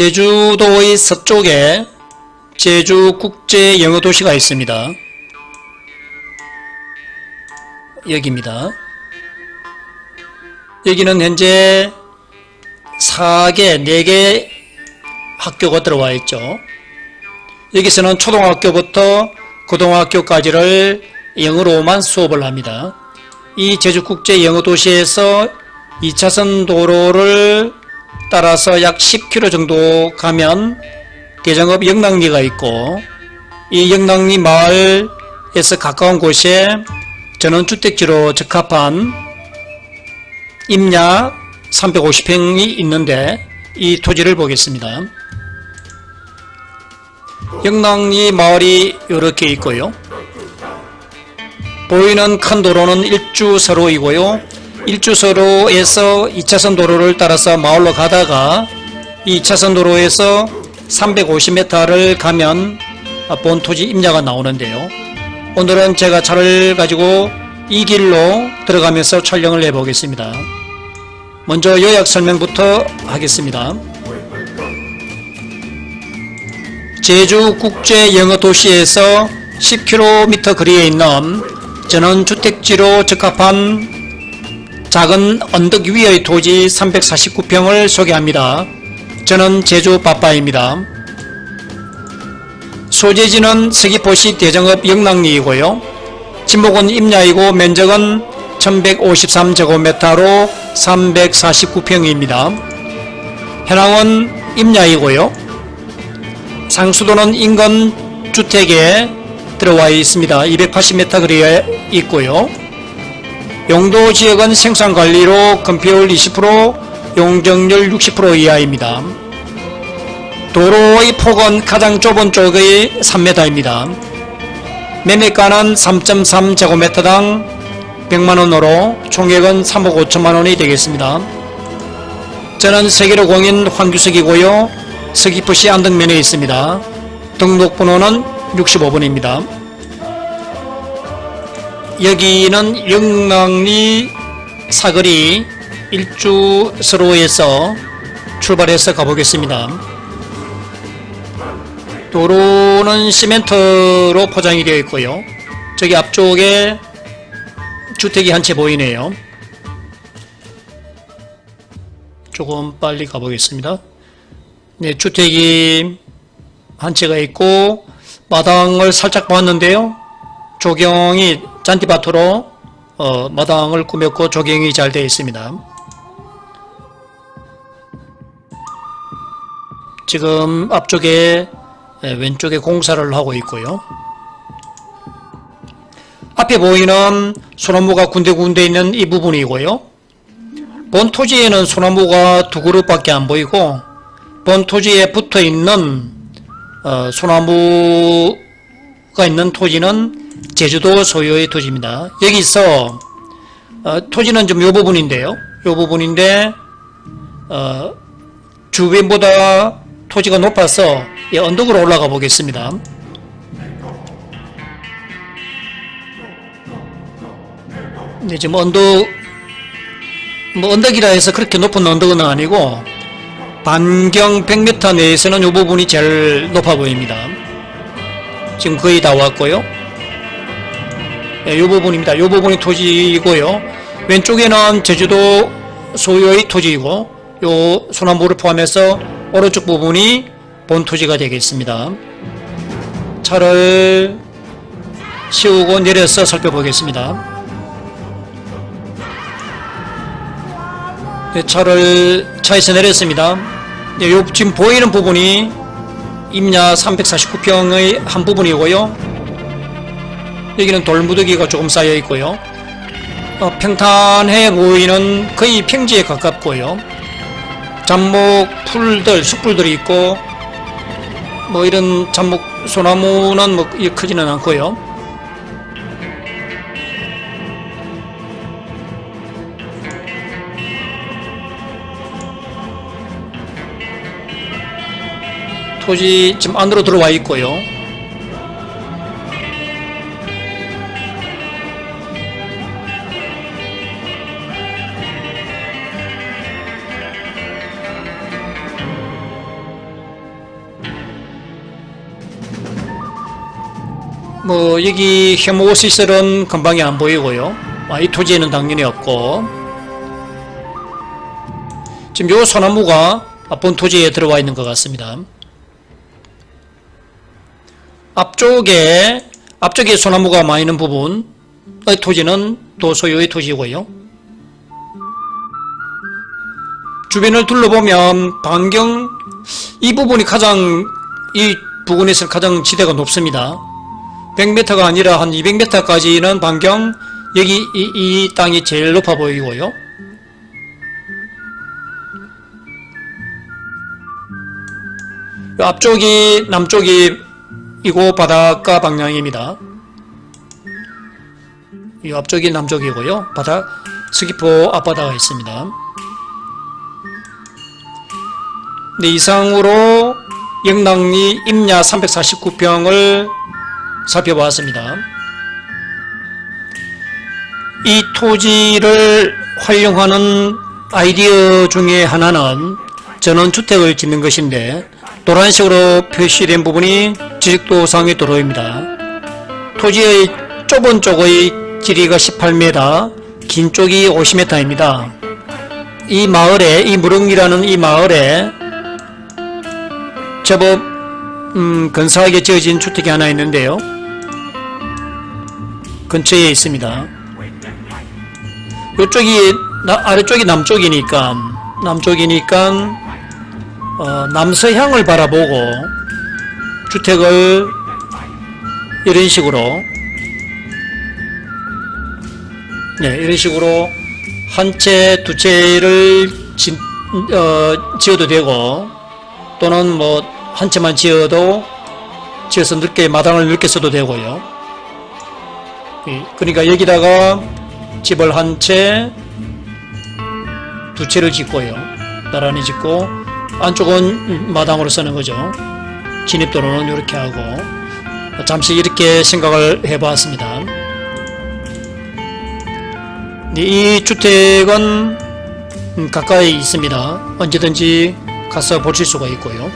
제주도의 서쪽에 제주국제영어도시가 있습니다. 여기입니다. 여기는 현재 4개, 4개 학교가 들어와 있죠. 여기서는 초등학교부터 고등학교까지를 영어로만 수업을 합니다. 이 제주국제영어도시에서 2차선 도로를 따라서 약 10km 정도 가면 대정읍 영랑리가 있고 이 영랑리 마을에서 가까운 곳에 전원주택지로 적합한 임야 350평이 있는데 이 토지를 보겠습니다. 영랑리 마을이 이렇게 있고요. 보이는 큰 도로는 일주서로이고요. 일주서로에서 2차선 도로를 따라서 마을로 가다가 이 2차선 도로에서 350m를 가면 본 토지 임야가 나오는데요. 오늘은 제가 차를 가지고 이 길로 들어가면서 촬영을 해보겠습니다. 먼저 요약 설명부터 하겠습니다. 제주 국제 영어 도시에서 10km 거리에 있는 전원주택지로 적합한 작은 언덕 위의 토지 349평을 소개합니다. 저는 제주 빠빠입니다. 소재지는 서귀포시 대정읍 영랑리이고요. 지목은 임야이고 면적은 1153제곱미터로 349평입니다. 현황은 임야이고요. 상수도는 인근 주택에 들어와 있습니다. 280m 거리에 있고요. 용도 지역은 생산 관리로 건폐율 20%, 용적률 60% 이하입니다. 도로의 폭은 가장 좁은 쪽의 3m입니다. 매매가는 3.3제곱미터당 100만원으로 총액은 3억 5천만원이 되겠습니다. 저는 세계로 공인 황규석이고요. 서귀포시 안덕면에 있습니다. 등록번호는 65번입니다. 여기는 영랑리 사거리 일주서로에서 출발해서 가보겠습니다. 도로는 시멘트로 포장이 되어 있고요. 저기 앞쪽에 주택이 한 채 보이네요. 조금 빨리 가보겠습니다. 네, 주택이 한 채가 있고 마당을 살짝 봤는데요. 조경이 잔디밭으로 어, 마당을 꾸몄고 조경이 잘 되어 있습니다. 지금 앞쪽에 예, 왼쪽에 공사를 하고 있고요. 앞에 보이는 소나무가 군데군데 있는 이 부분이고요. 본 토지에는 소나무가 두 그룹밖에 안 보이고 본 토지에 붙어 있는 어, 소나무가 있는 토지는 제주도 소유의 토지입니다. 여기서 어, 토지는 좀 요 부분인데요. 요 부분인데 어, 주변보다 토지가 높아서 이 언덕으로 올라가 보겠습니다. 네, 지금 언덕 뭐 언덕이라 해서 그렇게 높은 언덕은 아니고 반경 100m 내에서는 이 부분이 제일 높아 보입니다. 지금 거의 다 왔고요. 이 부분입니다. 이 부분이 토지이고요. 왼쪽에는 제주도 소유의 토지이고 요 소나무를 포함해서 오른쪽 부분이 본 토지가 되겠습니다. 차를 세우고 내려서 살펴보겠습니다. 네, 차를 차에서 내렸습니다. 네, 요 지금 보이는 부분이 임야 349평의 한 부분이고요. 여기는 돌무더기가 조금 쌓여 있고요. 어, 평탄해 보이는 거의 평지에 가깝고요. 잡목 풀들, 숯불들이 있고 뭐 이런 잡목 소나무는 뭐 크지는 않고요. 토지 지금 안으로 들어와 있고요. 뭐 여기 헤모시설은 금방이 안 보이고요. 아, 이 토지에는 당연히 없고 지금 요 소나무가 본 토지에 들어와 있는 것 같습니다. 앞쪽에 앞쪽에 소나무가 많이 있는 부분 의 토지는 또 소유의 토지고요. 주변을 둘러보면 반경 이 부분이 가장 이 부근에서 가장 지대가 높습니다. 100m가 아니라 한 200m까지는 반경 여기 이, 이 땅이 제일 높아 보이고요. 요 앞쪽이 남쪽이 이고 바닷가 방향입니다. 이 앞쪽이 남쪽이고요. 바다 스키포 앞바다가 있습니다. 네, 이상으로 영랑리 임야 349평을 살펴보았습니다. 이 토지를 활용하는 아이디어 중에 하나는 전원주택을 짓는 것인데 노란색으로 표시된 부분이 지식도상의 도로입니다. 토지의 좁은 쪽의 길이가 18m, 긴 쪽이 50m입니다. 이 마을에, 이 무릉이라는 이 마을에 제법 음, 근사하게 지어진 주택이 하나 있는데요. 근처에 있습니다. 이쪽이 나- 아래쪽이 남쪽이니까 남쪽이니까 어, 남서향을 바라보고 주택을 이런 식으로 네 이런 식으로 한 채 두 채를 지, 어, 지어도 되고 또는 뭐 한 채만 지어도 지어서 넓게 마당을 넓게 써도 되고요. 예, 그러니까 여기다가 집을 한 채, 두 채를 짓고요. 나란히 짓고 안쪽은 마당으로 쓰는 거죠. 진입도로는 이렇게 하고 잠시 이렇게 생각을 해봤습니다. 네, 이 주택은 음, 가까이 있습니다. 언제든지 가서 보실 수가 있고요.